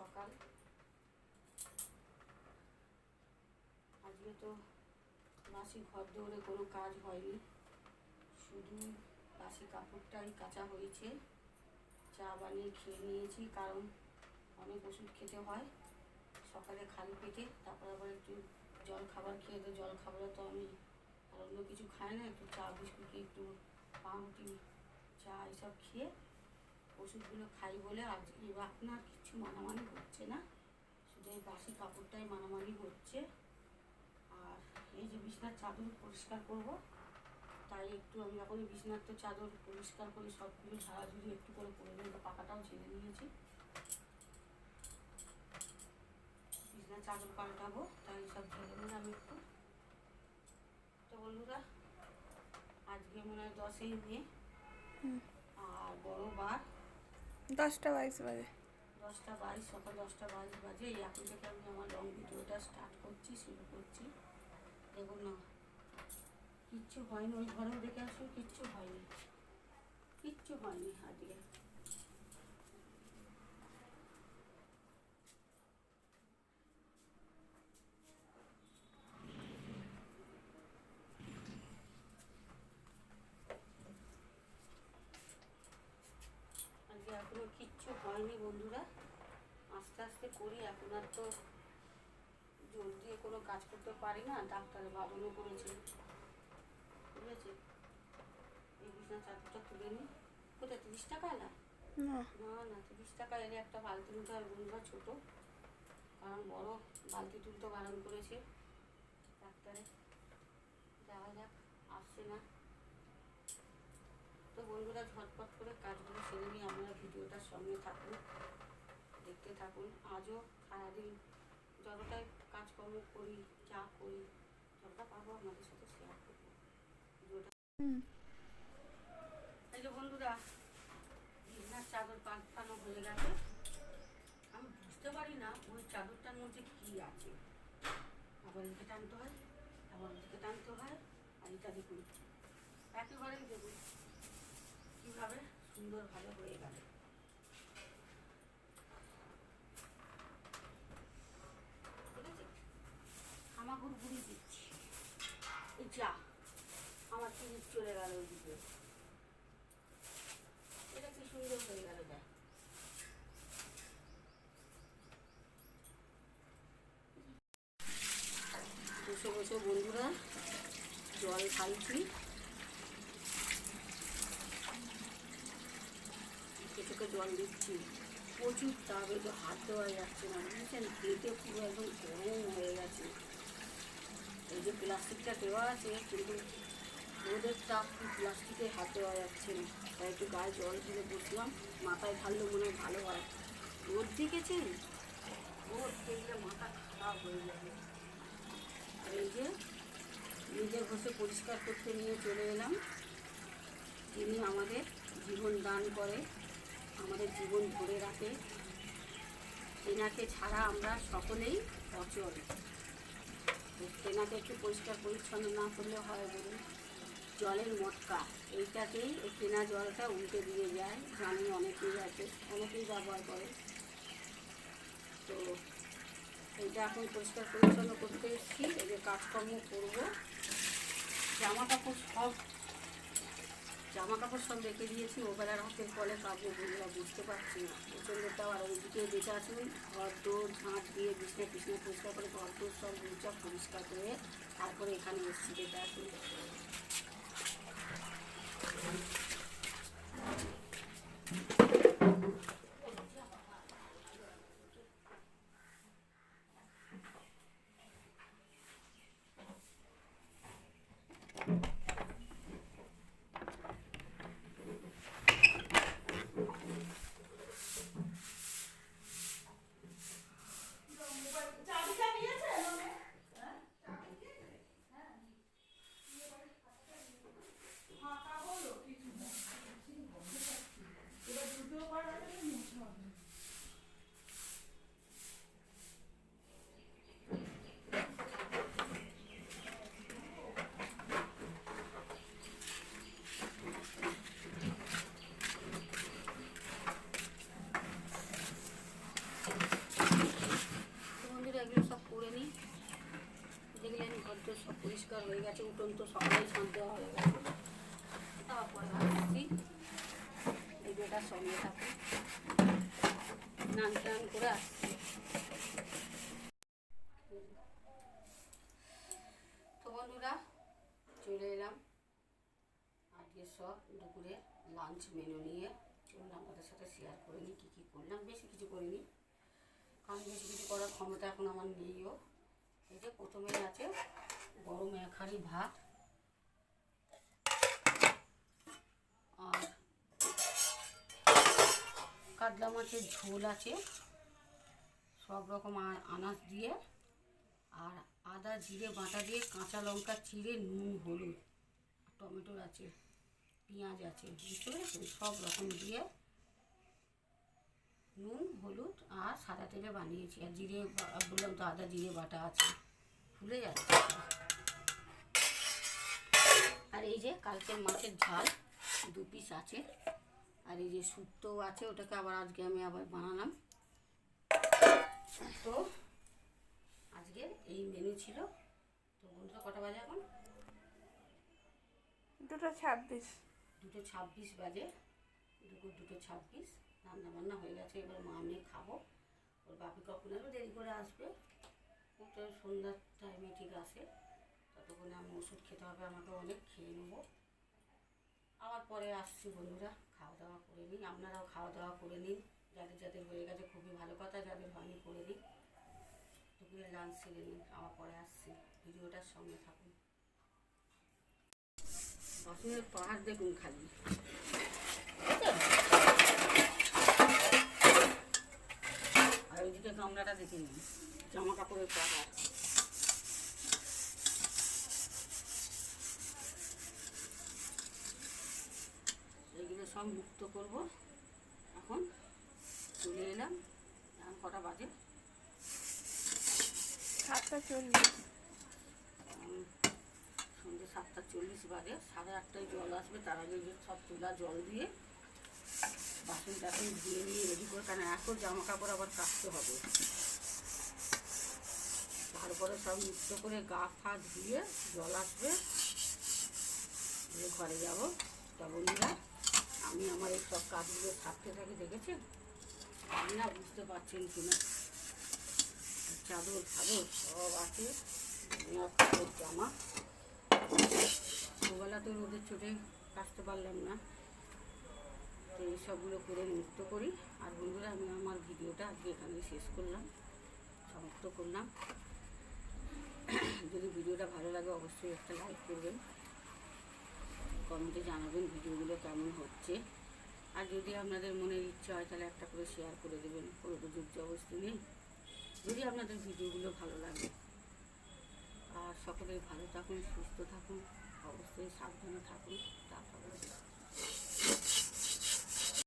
সকাল। আজকে তো বাসি ঘর দৌড়ে কোনো কাজ হয়নি। শুধু বাসি কাপড়টাই কাচা হয়েছে। চা বানিয়ে খেয়ে নিয়েছি, কারণ অনেক ওষুধ খেতে হয়। সকালে খালি পেটে, তারপর আবার একটু জল খাবার খেয়ে তো জল খাবারে তো আমি আর অন্য কিছু খাই না, একটু চা, বিস্কুট, একটু পাউরুটি, চা, এসব খেয়ে ওষুধগুলো খাই বলে আজ এখন আর কিছু মানামানি হচ্ছে না। শুধু এই বাসি কাপড়টাই মানামানি হচ্ছে। আর এই যে বিছনার চাদর পরিষ্কার করব তাই একটু আমি এখন বিছনার তো চাদর পরিষ্কার করে সবগুলো ঝাড়াঝুড়ি একটু করে করে দেবো পাকাটাও ছেড়ে নিয়েছি। বিছনার চাদর পাল্টাবো তাই সব ঝেড়ে নিলাম একটু। তো বন্ধুরা আজকে মনে হয় দশই মে। আর বড় বার। দশটা বাইশ বাজে। দশটা বাইশ, সকাল দশটা বাইশ বাজে। এই এখন থেকে আমি আমার লং ভিডিওটা স্টার্ট করছি, শুরু করছি। দেখুন না, কিচ্ছু হয়নি, ওই ঘরেও দেখে আসুন, কিচ্ছু হয়নি। কিচ্ছু হয়নি আজকে এখনও কিচ্ছু হয়নি বন্ধুরা। আস্তে আস্তে করি এখন আর তো জোর দিয়ে কোনো কাজ করতে পারি না ডাক্তারে বারণও করেছে। বুঝেছে? এই বিছনা চাদরটা তুলে নিই কোথায় তিরিশ টাকা না? না। না তিরিশ টাকা এলে একটা বালতি নিতে আর বন্ধুরা ছোটো। কারণ বড় বালতি তুলতে বারণ করেছে। ডাক্তারে যাওয়া যাক আসছে না। তো বন্ধুরা ঝটপট করে কাজগুলো সেরে নিয়ে আপনারা ভিডিওটার সঙ্গে থাকুন দেখতে থাকুন। আজও সারাদিন যতটাই কাজকর্ম করি যা করি যতটা পারব আপনাদের সাথে শেয়ার করব। ভিডিওটা এই যে বন্ধুরা বিছনার চাদর পাল্টানো হয়ে গেছে। আমি বুঝতে পারি না ওই চাদরটার মধ্যে কি আছে। আবার এদিকে টানতে হয় আবার ওদিকে টানতে হয় আর এটা দেখুন একেবারেই দেখুন। কীভাবে সুন্দরভাবে হয়ে গেল ঠিক আছে? হামাগুড় গুড়ি দিচ্ছি। এই যা, আমার জিনিস চলে গেল ওইদিকে এটা কি সুন্দর হয়ে গেল, দেখ। বসে বসে, বন্ধুরা। জল খাইছি। জল দিচ্ছি। প্রচুর তাপে তো হাত দেওয়া যাচ্ছে না বুঝেছেন পেটে পুরো একদম গরম হয়ে গেছে। এই যে প্লাস্টিকটা দেওয়া আছে কিন্তু রোদের তাপ প্লাস্টিকে হাত দেওয়া যাচ্ছে না। তাই একটু গায়ে জল ঢেলে বসলাম মাথায় ঢাললে মনে হয় ভালো হয়। রোদ দেখেছেন? রোদ দেখলে মাথা খারাপ হয়ে যাবে। আর এই যে নিজে ঘষে পরিষ্কার করতে নিয়ে চলে এলাম। তিনি আমাদের জীবন দান করে। আমাদের জীবন ধরে রাখে। তেনাকে ছাড়া আমরা সকলেই অচল। তো তেনাকে একটু পরিষ্কার পরিচ্ছন্ন না করলে হয় বলুন? জলের মটকা, এইটাকেই এই কেনা জলটা উল্টে দিয়ে যায়। জানি অনেকেই আছে, অনেকেই ব্যবহার করে। তো এইটা এখন পরিষ্কার পরিচ্ছন্ন করতে এসেছি। এদের কাজকর্ম করব। জামা কাপড় সব জামা কাপড় সব রেখে দিয়েছি, ওবেলার হাতের কলে কাউকে বন্ধুরা বুঝতে পারছি না। প্রচণ্ডটাও আর ওইদিকে বেঁচে আসুন ঘর দৌড় ঝাঁট দিয়ে বিছনে পিছনে পরিষ্কার করে ঘর দৌড় সব মুচা পরিষ্কার করে তারপরে এখানে এসেছি দেখে আসুন তো সকালেই দেওয়া হয়ে গেছে তারপরে আসছি। ভিডিওটার সঙ্গে থাকুন। নান টান করে আসছি। তো বন্ধুরা, চলে এলাম আজকে সব দুপুরে লাঞ্চ মেনু নিয়ে। চলুন আপনাদের সাথে শেয়ার করে নিই কী কী করলাম। বেশি কিছু করিনি। কারণ বেশি কিছু করার ক্ষমতা এখন আমার নেইও। এই যে প্রথমে আছে গরম এক ভাত আর কাতলা মাছের ঝোল আছে। সব রকম আনাজ দিয়ে আর আদা, জিরে, বাটা দিয়ে কাঁচা লঙ্কা, চিড়ে, নুন, হলুদ, টমেটোর আছে, পেঁয়াজ আছে, বুঝতে সব রকম দিয়ে নুন, হলুদ আর সাদা তেলে বানিয়েছি। আর জিরে বললাম তো আদা, জিরে, বাটা আছে। ফুলে যাচ্ছে। আর এই যে কালকের মাছের ঝাল, দু পিস আছে। আর এই যে শুক্তো আছে ওটাকে আবার আজকে আমি আবার বানালাম। তো আজকে এই মেনু ছিল। তো বন্ধুরা কটা বাজে এখন? দুটো ছাব্বিশ। দুটো ছাব্বিশ বাজে। দুপুর দুটো ছাব্বিশ। রান্না বান্না হয়ে গেছে এবার মা মেয়ে খাব। ওর বাপি কখন আরও দেরি করে আসবে। ও তো সন্ধ্যার টাইমে ঠিক আসে ততক্ষণে আমি ওষুধ খেতে হবে আমাকে অনেক খেয়ে নেব। আবার পরে আসছি বন্ধুরা। খাওয়া দাওয়া করে নিই আপনারাও খাওয়া দাওয়া করে নিন। যাদের যাদের হয়ে গেছে, খুবই ভালো কথা, যাদের হয়নি করে নিন। দুপুরে লাঞ্চ সেরে নিন আবার পরে আসছি। ভিডিওটার সঙ্গে থাকুন। বাসনের পাহাড় দেখুন খালি। আর ওইদিকে গামলাটা দেখে নিন জামা কাপড়ের পাহাড়। সব মুক্ত করব। এখন চলে এলাম। এখন কটা বাজে? সাতটা চল্লিশ। সন্ধ্যে সাতটা চল্লিশ বাজে। সাড়ে আটটায় জল আসবে তার আগে সব তোলা জল দিয়ে বাসন টাসন ধুয়ে নিয়ে রেডি করে কারণ এত জামা কাপড় আবার কাটতে হবে। তারপরে সব মুক্ত করে গা ফা ধুয়ে জল আসবে ঘরে যাব। তা বন্ধুরা আমি আমার এই সব কাজগুলো থাকতে থাকি দেখেছেন আমি না বুঝতে পারছেন কিনা? চাদর ফাদর সব আছে। জামা। দুবেলা তো রোদের চোটে কাচতে পারলাম না। তো এই সবগুলো করে মুক্ত করি। আর বন্ধুরা, আমি আমার ভিডিওটা আজকে এখানে শেষ করলাম, সমাপ্ত করলাম। যদি ভিডিওটা ভালো লাগে, অবশ্যই একটা লাইক করবেন। কমেন্টে জানাবেন ভিডিওগুলো কেমন হচ্ছে। আর যদি আপনাদের মনের ইচ্ছা হয় তাহলে একটা করে শেয়ার করে দেবেন কোনো তো যুগ অবস্থা নেই। যদি আপনাদের ভিডিওগুলো ভালো লাগে। আর সকলে ভালো থাকুন, সুস্থ থাকুন, অবশ্যই সাবধানে থাকুন তারপরে